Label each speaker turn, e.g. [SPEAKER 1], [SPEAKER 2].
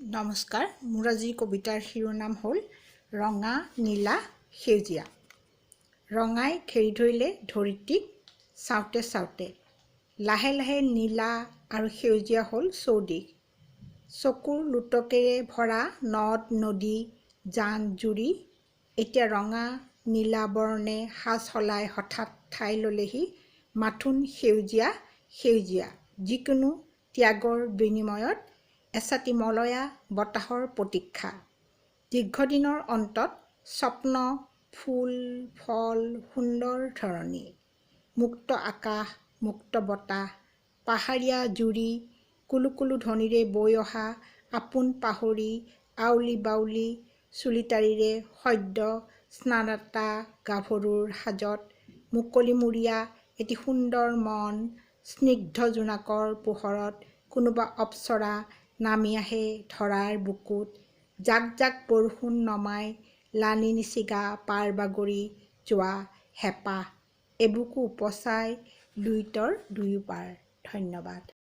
[SPEAKER 1] নমস্কাৰ মোৰ আজিৰ কবিতাৰ শিৰোনাম হ'ল ৰঙা নীলা সেউজীয়া। ৰঙাই খেৰি ধৰিলে ধৰিত্ৰীক চাওঁতে চাওঁতে। লাহে লাহে নীলা আৰু সেউজীয়া হ'ল চৌদিশ। চকুৰ লোটকেৰে ভৰা নদ নদী জান জুৰি এতিয়া ৰঙা নীলা বৰণে সাজ সলাই হঠাৎ ঠাই ল'লেহি মাথোন সেউজীয়া সেউজীয়া। যিকোনো ত্যাগৰ বিনিময়ত এচাটি মলয়া বতাহৰ প্ৰতীক্ষা। দীৰ্ঘদিনৰ অন্তত স্বপ্ন ফুল ফল সুন্দৰ ধৰণী। মুক্ত আকাশ মুক্ত বতাহ পাহাৰীয়া জুৰি কুলু কুলু ধ্বনিৰে বৈ অহা আপোন পাহৰি আউলি বাউলি চুলিতাৰিৰে সদ্য স্নানাতা গাভৰুৰ সাজত মুকলিমূৰীয়া এটি সুন্দৰ মন স্নিগ্ধ জোনাকৰ পোহৰত কোনোবা অপ্সৰা নামি আহে ধৰাৰ বুকুত। জাক জাক বৰষুণ নমাই লানি নিচিগা পাৰ বাগৰি যোৱা হেঁপাহ। এবুকু উপচাই লুইতৰ দুয়ো পাৰ ধন্যবাদ।